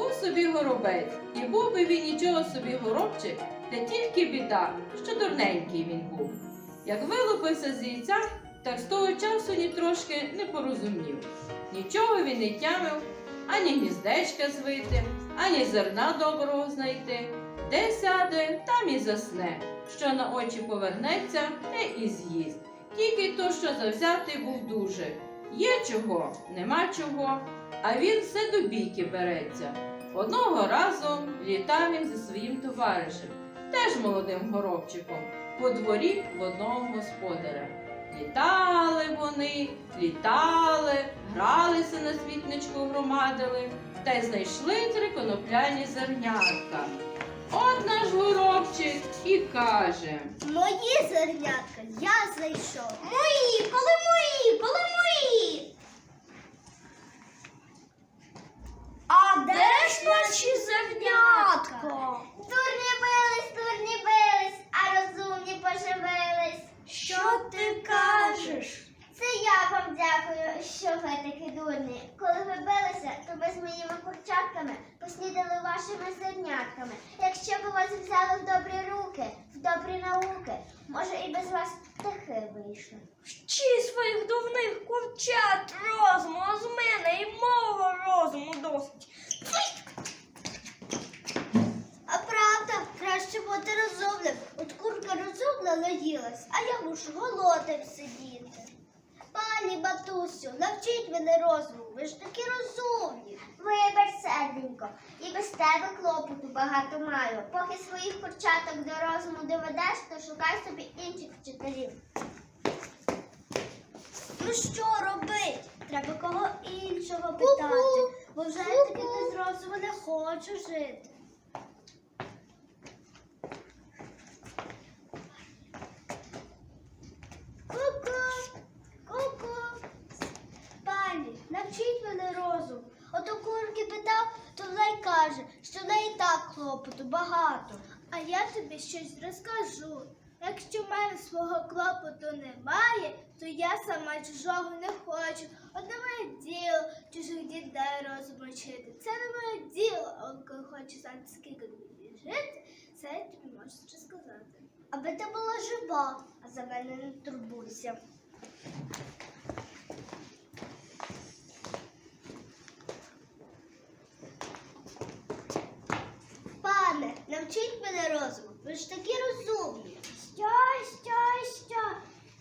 Був собі горобець, і був би він нічого собі горобчик, та тільки біда, що дурненький він був. Як вилупився з яйця, так з того часу ні трошки не порозумів. Нічого він не тямив, ані гніздечка звити, ані зерна доброго знайти. Де сяде, там і засне. Що на очі повернеться, те і з'їсть. Тільки то, що завзятий був дуже. Є чого, нема чого, а він все до бійки береться. Одного разу літав він зі своїм товаришем, теж молодим горобчиком, по дворі в одного господаря. Літали вони, літали, гралися на світничку, громадили, та й знайшли три конопляні зернятка. От наш горобчик і каже. Мої зернятка я знайшов. Мої, коли мої, коли мої. А де ж наші зернятка? Дурні бились, дурні бились, а розумні поживились. Що ти кажеш? Це я вам дякую, що ви такі дурні. Коли ви билися, то ви з моїми курчатками поснідали вашими зернятками. Якщо б вас взяли в добрі руки, в добрі науки, може і без вас птахи вийшли. Вчи своїх дурних курчат розуму, а з мене і мого розуму досить. А правда, краще бути розумним. От курка розумна наїлась, а я мушу голодним сидіти. Пані матусю, навчіть мене розуму, ви ж такі розумні. Вибач, серденько, і без тебе клопоту багато маю. Поки своїх курчаток до розуму доведеш, то шукай собі інших вчителів. Ну що робить? Треба кого іншого питати, бо вже таки без розуму не хочу жити. Ку-ку, ку-ку. Пані, навчіть мене розум. Ото курки питав, то вона й каже, що в неї і так клопоту багато. А я тобі щось розкажу. Якщо в мене свого клопоту немає, то я сама чужого не хочу. Одне моє діло чужих дітей розум вчити. Це не моє діло, а коли хочу знати, скільки тобі жити, це я тобі можу розказати. Аби ти була жива, а за мене не турбуйся. Пане, навчіть мене розуму, ви ж такі розумні. Що, що, що?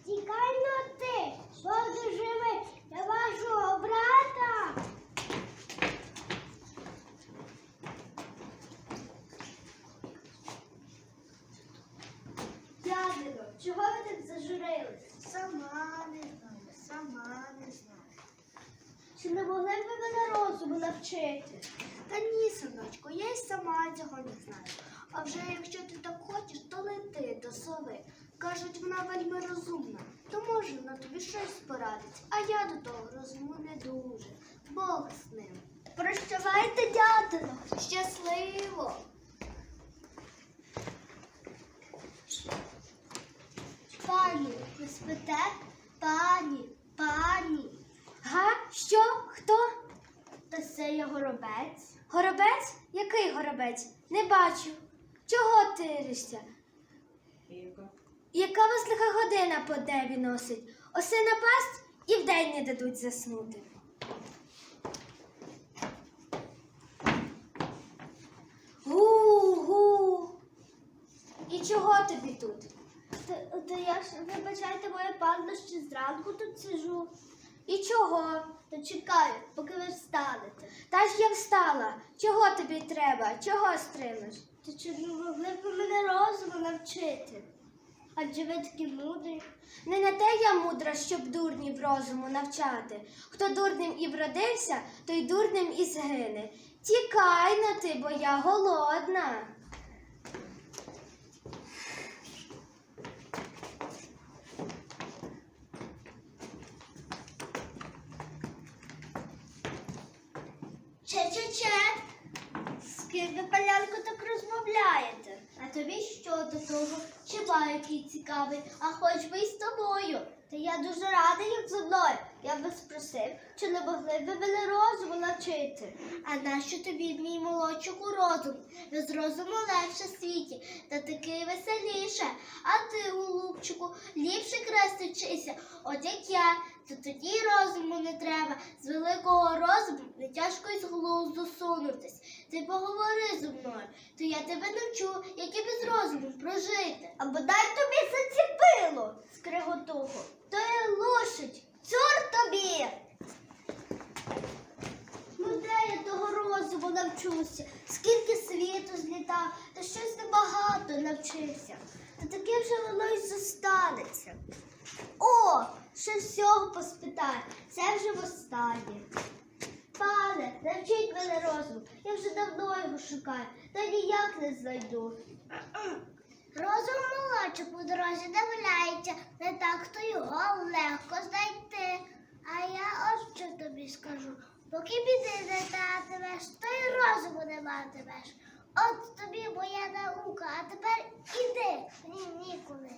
Тікай на ти, бо живи для вашого брата. Дядино, чого ви так зажурились? Сама не знаю, сама не знаю. Чи не могли б ви мене розуму навчити? Та ні, синочко, я й сама цього не знаю. А вже якщо ти так хочеш, то лети до сови. Кажуть, вона вельми розумна, то може вона тобі щось порадить. А я до того розуму не дуже. Бог з ним. Прощавайте, дядино, щасливо. Пані, ви спите? Пані, пані. Га? Що? Хто? Та це є горобець. Горобець? Який горобець? Не бачу. Чого ти ришся? Яка вас лиха година по деві носить? Оси напасть і вдень не дадуть заснути. Гу-гу. І чого тобі тут? Та, та я ж, вибачайте, моє панно, ще зранку тут сижу. І чого? Та чекаю, поки ви встанете. Та ж я встала. Чого тобі треба? Чого стримиш? Та чи не могли б мене розуму навчити? Адже ви такі мудрі. Не на те я мудра, щоб дурнів розуму навчати. Хто дурним і вродився, той дурним і згине. Тікай на ти, бо я голодна. Че-че-че. Ким ви, палянко, так розмовляєте? А тобі що до того? Чи який цікавий, а хоч би й з тобою. Та я дуже рада, як зо мною. Я би спросив, чи не могли ви мене розуму навчити. А нащо тобі мій молодчику розум? Без розуму легше в світі, та таки веселіше. А ти, голубчику, ліпше крести вчися. От як я, то тоді розуму не треба. З великого розуму не тяжко із глузду сунутись. Ти поговори зі мною, то я тебе навчу, як і без розуму прожити. А бодай тобі заціпило, скриготухо. То є лошадь, цур тобі. Ну де я того розуму навчуся? Скільки світу злітав, та щось небагато навчився. Та таке вже воно й зостанеться. О, ще всього поспитаю, це вже востаннє. Пане, навчіть мене розум, я вже давно його шукаю, та ніяк не знайду. Розум молодчик у дорозі не валяється, не так то його легко знайти. А я ось що тобі скажу. Поки біди не татимеш, то й розуму не матимеш. От тобі моя наука, а тепер іди, мені ніколи.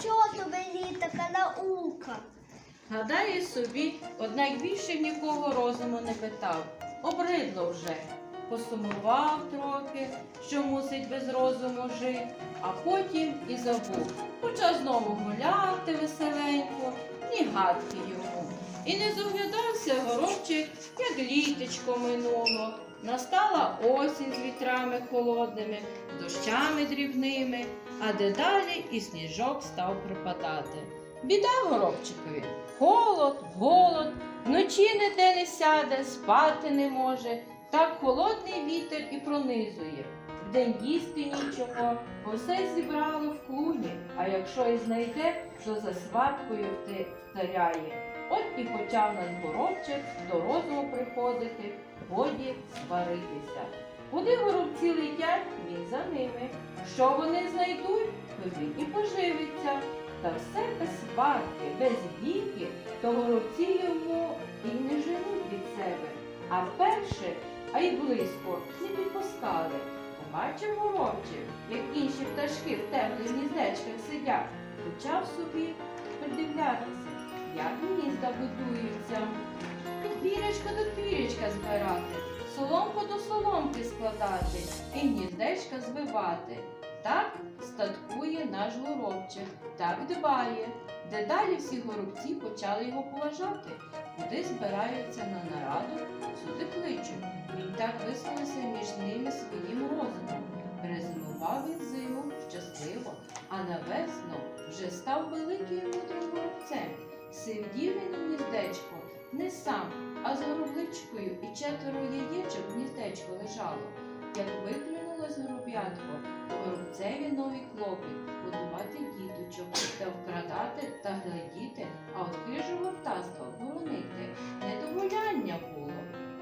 Що то мені така наука? Гадає собі, однак більше нікого розуму не питав. Обридло вже. Посумував трохи, що мусить без розуму жити, а потім і забув. Почав знову гуляти веселенько, ні гадки йому. І не зоглядався горобчик, як літечко минуло. Настала осінь з вітрами холодними, дощами дрібними, а дедалі і сніжок став припадати. Біда горобчикові. Холод, голод, вночі ніде не сяде, спати не може. Так холодний вітер і пронизує. Вдень їсти нічого, бо все зібрало в клуні, а якщо і знайде, то за сваткою втаряє. От і почав наш горобчик до розуму приходити, годі сваритися. Куди горобці летять, він за ними. Що вони знайдуть, то він і поживиться. Та все без сварки, без віки, то горобці йому і не женуть від себе. А вперше, а й близько, не підпускали. Побачив горобчик, як інші пташки в теплих гніздечках сидять, почав собі придивлятися, як гнізда будуються. Пірячка до пірячка збирати, соломку до соломки складати і гніздечка звивати. Так статкує наш горобчик, так дбає. Дедалі всі горобці почали його поважати. Куди збираються на нараду, сюди кличуть. Він так висловився між ними своїм розумом. Перезимував він зиму щасливо, а на весну вже став великим мудрим горобцем. Сидів він у гніздечко не сам, а з горобничкою і четверо яєчок в лежало. Як виплюнулось гороб'ятко, горобцеві новий клопіт годувати діточок та вкрадати та глядіти, а от хижого птаства боронити. Недоволяння було.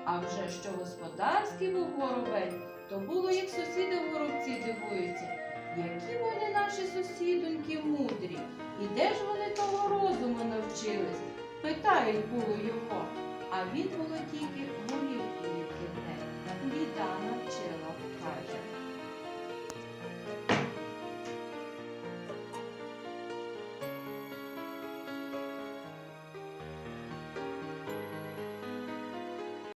А вже що господарський був горобець, то було, як сусіди горобці дивуються. Які вони наші сусідоньки мудрі, і де ж вони того розуму навчились? Питають було його, а він було тільки